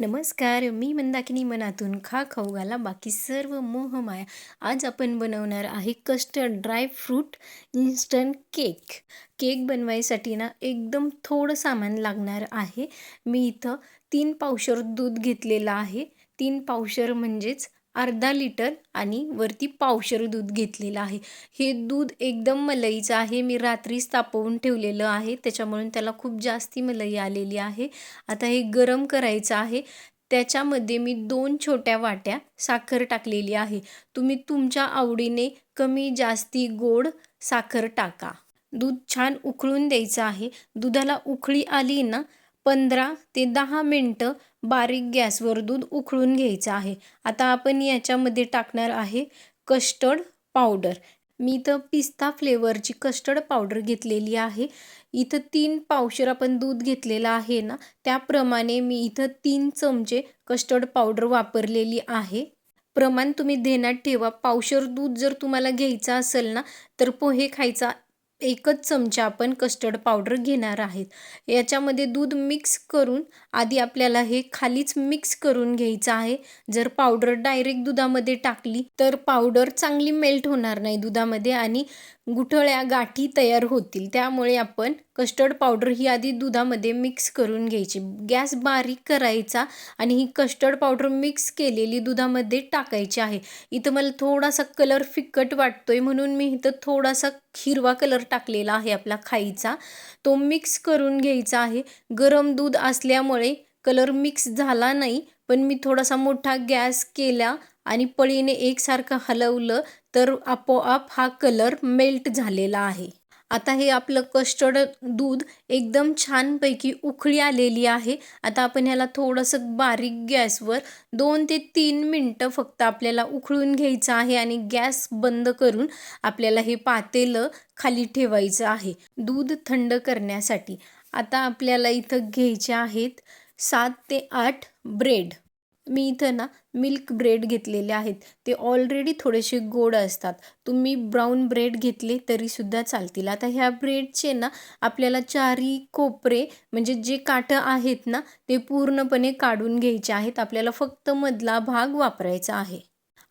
नमस्कार मी मंदाकिनी मनातून खा खाऊ घाला बाकी सर्व मोहमाया आज आपण बनवणार आहे custard dry fruit instant cake cake बनवायसाठी ना एकदम थोडं सामान लागणार आहे. मी इथं तीन पावशर दूध घेतलेलं आहे. तीन पावशर म्हणजेच अर्धा लिटर आणि वरती पावशर दूध घेतलेलं आहे. हे दूध एकदम मलईचं आहे. मी रात्रीच तापवून ठेवलेलं आहे. त्याच्यामुळे त्याला खूप जास्ती मलई आलेली आहे. आता हे गरम करायचं आहे. त्याच्यामध्ये मी दोन छोट्या वाट्या साखर टाकलेली आहे. तुम्ही तुमच्या आवडीने कमी जास्ती गोड साखर टाका. दूध छान उकळून द्यायचं आहे. दुधाला उकळी आली ना पंधरा ते दहा मिनटं बारीक गॅसवर दूध उकळून घ्यायचं आहे. आता आपण याच्यामध्ये टाकणार आहे कस्टर्ड पावडर. मी इथं पिस्ता फ्लेवरची कस्टर्ड पावडर घेतलेली आहे. इथं तीन पावशर आपण दूध घेतलेलं आहे ना त्याप्रमाणे मी इथं तीन चमचे कस्टर्ड पावडर वापरलेली आहे. प्रमाण तुम्ही देण्यात ठेवा. पावशर दूध जर तुम्हाला घ्यायचं असेल ना तर पोहे खायचा एकच चमचा आपण कस्टर्ड पावडर घेणार आहेत. याच्यामध्ये दूध मिक्स करून आधी आपल्याला हे खालीच मिक्स करून घ्यायचं आहे. जर पावडर डायरेक्ट दुधामध्ये टाकली तर पावडर चांगली मेल्ट होणार नाही दुधामध्ये आणि गुठळ्या गाठी तयार होतील. त्यामुळे आपण कस्टर्ड पावडर ही आधी दुधामध्ये मिक्स करून घ्यायची. गॅस बारीक करायचा आणि ही कस्टर्ड पावडर मिक्स केलेली दुधामध्ये टाकायची आहे. इथं मला थोडासा कलर फिक्कट वाटतोय म्हणून मी इथं थोडासा हिरवा कलर टाकलेला आहे आपला खाईचा तो मिक्स करून घ्यायचा आहे. गरम दूध असल्यामुळे कलर मिक्स झाला नाही पण मी थोडासा मोठा गॅस केला आणि पळीने एकसारखं हलवलं. तर आपोआप हा कलर मेल्ट झालेला आहे. आता हे आपलं कस्टर्ड दूध एकदम छानपैकी उकळी आलेली आहे. आता आपण ह्याला थोडंसं बारीक गॅसवर दोन ते तीन मिनटं फक्त आपल्याला उकळून घ्यायचं आहे आणि गॅस बंद करून आपल्याला हे पातेलं खाली ठेवायचं आहे दूध थंड करण्यासाठी. आता आपल्याला इथं घ्यायचे आहेत सात ते आठ ब्रेड. मी इथं ना मिल्क ब्रेड घेतलेले आहेत. ते ऑलरेडी थोडेसे गोड असतात. तुम्ही ब्राऊन ब्रेड घेतले तरीसुद्धा चालतील. आता ह्या ब्रेडचे ना आपल्याला चारी कोपरे म्हणजे जे काठं आहेत ना ते पूर्णपणे काढून घ्यायचे आहेत. आपल्याला फक्त मधला भाग वापरायचा आहे.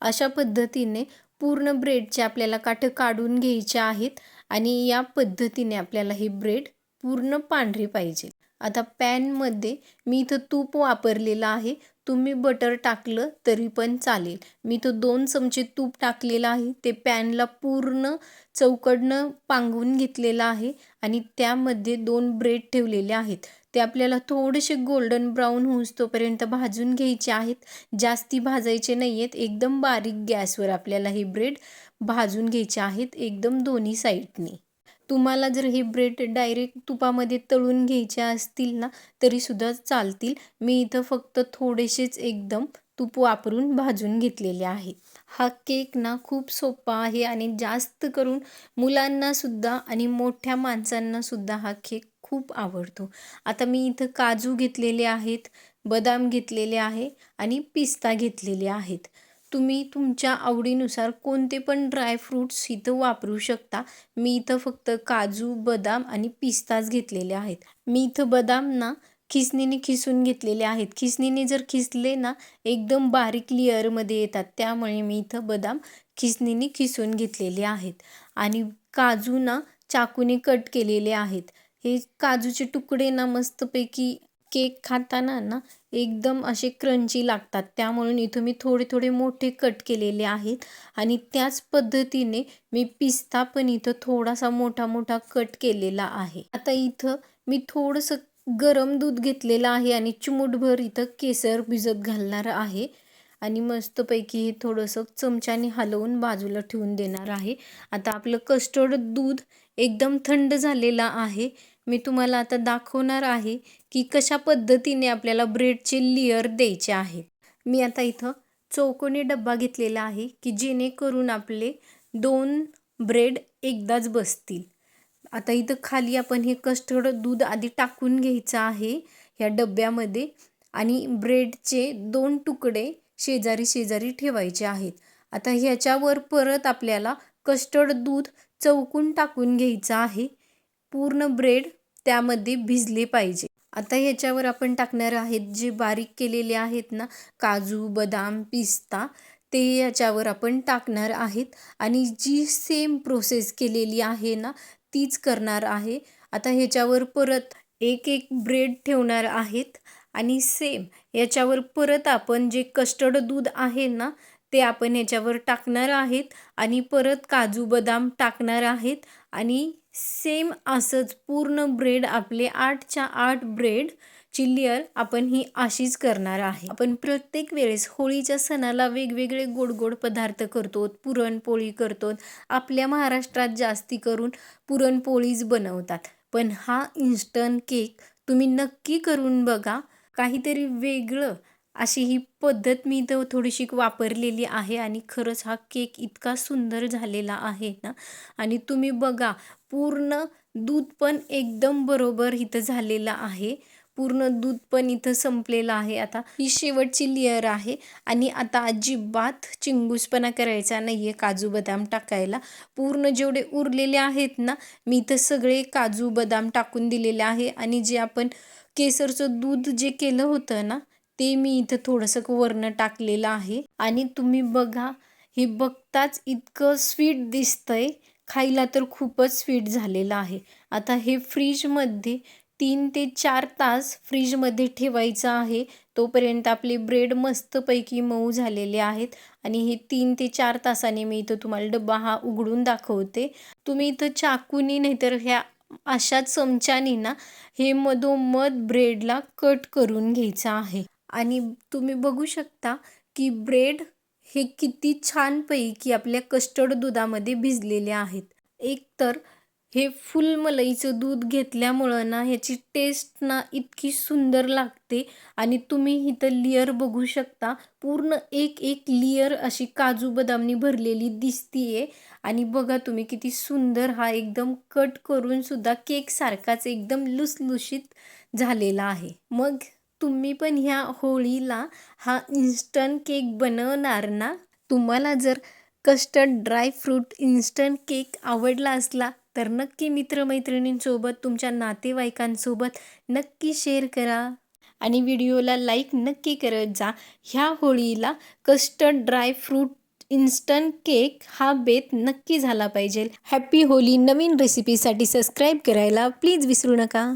अशा पद्धतीने पूर्ण ब्रेडचे आपल्याला काठं काढून घ्यायचे आहेत आणि या पद्धतीने आपल्याला हे ब्रेड पूर्ण पांढरी पाहिजे. आता पॅनमध्ये मी इथं तूप वापरलेलं आहे. तुम्ही बटर टाकलं तरी पण चालेल. मी तो दोन चमचे तूप टाकलेलं आहे. ते पॅनला पूर्ण चौकडनं पांगवून घेतलेलं आहे आणि त्यामध्ये दोन ब्रेड ठेवलेले आहेत. ते आपल्याला थोडेसे गोल्डन ब्राऊन होऊस तोपर्यंत भाजून घ्यायचे आहेत. जास्ती भाजायचे नाही आहेत एकदम बारीक गॅसवर आपल्याला हे ब्रेड भाजून घ्यायचे आहेत. एकदम दोन्ही साईडने तुम्हाला जर हे ब्रेड डायरेक्ट तुपामध्ये तळून घ्यायचे असतील ना तरीसुद्धा चालतील. मी इथं फक्त थोडेसेच एकदम तूप वापरून भाजून घेतलेले आहे. हा केक ना खूप सोपा आहे आणि जास्त करून मुलांनासुद्धा आणि मोठ्या माणसांनासुद्धा हा केक खूप आवडतो. आता मी इथं काजू घेतलेले आहेत बदाम घेतलेले आहे आणि पिस्ता घेतलेले आहेत. तुम्ही तुमच्या आवडीनुसार कोणते पण ड्रायफ्रूट्स इथं वापरू शकता. मी इथं फक्त काजू बदाम आणि पिस्ताच घेतलेले आहेत. मी इथं बदाम ना खिसणीने खिसून घेतलेले आहेत. खिसणीने जर खिसले ना एकदम बारीक लेअरमध्ये येतात. त्यामुळे मी इथं बदाम खिसणीने खिसून घेतलेले आहेत. आणि काजू ना चाकूने कट केलेले आहेत. हे काजूचे तुकडे ना मस्तपैकी केक खाताना ना एकदम असे क्रंची लागतात. त्यामुळे इथं मी थोडे थोडे मोठे कट केलेले आहेत. आणि त्याच पद्धतीने मी पिस्ता पण इथं थोडासा मोठा मोठा कट केलेला आहे. आता इथं मी थोडंसं गरम दूध घेतलेलं आहे आणि चिमूटभर इथं केसर भिजत घालणार आहे. आणि मस्तपैकी हे थोडंसं चमच्याने हलवून बाजूला ठेवून देणार आहे. आता आपलं कस्टर्ड दूध एकदम थंड झालेलं आहे. मी तुम्हाला आता दाखवणार आहे की कशा पद्धतीने आपल्याला ब्रेडचे लेअर द्यायचे आहेत. मी आता इथं चौकोनी डब्बा घेतलेला आहे की जेणेकरून आपले दोन ब्रेड एकदाच बसतील. आता इथं खाली आपण हे कस्टर्ड दूध आधी टाकून घ्यायचं आहे ह्या डब्यामध्ये आणि ब्रेडचे दोन तुकडे शेजारी शेजारी ठेवायचे आहेत. आता ह्याच्यावर परत आपल्याला कस्टर्ड दूध चौकून टाकून घ्यायचं आहे. पूर्ण ब्रेड त्यामध्ये भिजले पाहिजे. आता ह्याच्यावर आपण टाकणार आहेत जे बारीक केलेले आहेत ना काजू बदाम पिस्ता ते याच्यावर आपण टाकणार आहेत. आणि जी सेम प्रोसेस केलेली आहे ना तीच करणार आहे. आता ह्याच्यावर परत एक एक ब्रेड ठेवणार आहेत. आणि सेम याच्यावर परत आपण जे कस्टर्ड दूध आहे ना ते आपण याच्यावर टाकणार आहेत. आणि परत काजू बदाम टाकणार आहेत. आणि सेम असंच पूर्ण ब्रेड आपले आठच्या आठ ब्रेड ची लेअर आपण ही अशीच करणार आहे. आपण प्रत्येक वेळेस होळीच्या सणाला वेगवेगळे गोड गोड पदार्थ करतो पुरणपोळी करतो आपल्या महाराष्ट्रात जास्ती करून पुरणपोळीच बनवतात. पण हा इन्स्टंट केक तुम्ही नक्की करून बघा. काहीतरी वेगळं अशी ही पद्धत मी इथं थोडीशी वापरलेली आहे आणि खरंच हा केक इतका सुंदर झालेला आहे ना. आणि तुम्ही बघा पूर्ण दूध पण एकदम बरोबर इथं झालेलं आहे. पूर्ण दूध पण इथं संपलेलं आहे. आता ही शेवटची लेअर आहे आणि आता अजिबात चिंगूसपणा करायचा नाही आहे काजू बदाम टाकायला. पूर्ण जेवढे उरलेले आहेत ना मी इथं सगळे काजू बदाम टाकून दिलेले आहे आणि जे आपण केसरचं दूध जे केलं होतं ना ते मी इथं थोडंसं वरनं टाकलेलं आहे. आणि तुम्ही बघा हे बघताच इतकं स्वीट दिसतंय. खायला तर खूपच स्वीट झालेलं आहे. आता हे फ्रीजमध्ये तीन ते चार तास फ्रीजमध्ये ठेवायचं आहे. तोपर्यंत आपले ब्रेड मस्तपैकी मऊ झालेले आहेत. आणि हे तीन ते चार तासाने मी इथं तुम्हाला डब्बा हा उघडून दाखवते. तुम्ही इथं चाकूनी नाहीतर ह्या अशा चमच्यानी ना हे मधोमध ब्रेडला कट करून घ्यायचं आहे. आणि तुम्ही बघू शकता की ब्रेड हे किती छानपैकी आपल्या कस्टर्ड दुधामध्ये भिजलेले आहेत. एक तर हे फुल मलईचं दूध घेतल्यामुळं ना ह्याची टेस्ट ना इतकी सुंदर लागते आणि तुम्ही इथं लिअर बघू शकता. पूर्ण एक एक लिअर अशी काजू बदामनी भरलेली दिसतीये. आणि बघा तुम्ही किती सुंदर हा एकदम कट करून सुद्धा केकसारखाच एकदम लुसलुशीत झालेला आहे. मग तुम्ही पण ह्या होळीला हा इन्स्टंट केक बनवणार ना? तुम्हाला जर custard dry fruit instant cake आवडला असला तर नक्की मित्रमैत्रिणींसोबत तुमच्या नातेवाईकांसोबत नक्की शेअर करा. आणि व्हिडिओला लाईक नक्की करत जा. ह्या होळीला custard dry fruit instant cake हा बेत नक्की झाला पाहिजे. हॅपी होली नवीन रेसिपीसाठी सबस्क्राईब करायला प्लीज विसरू नका.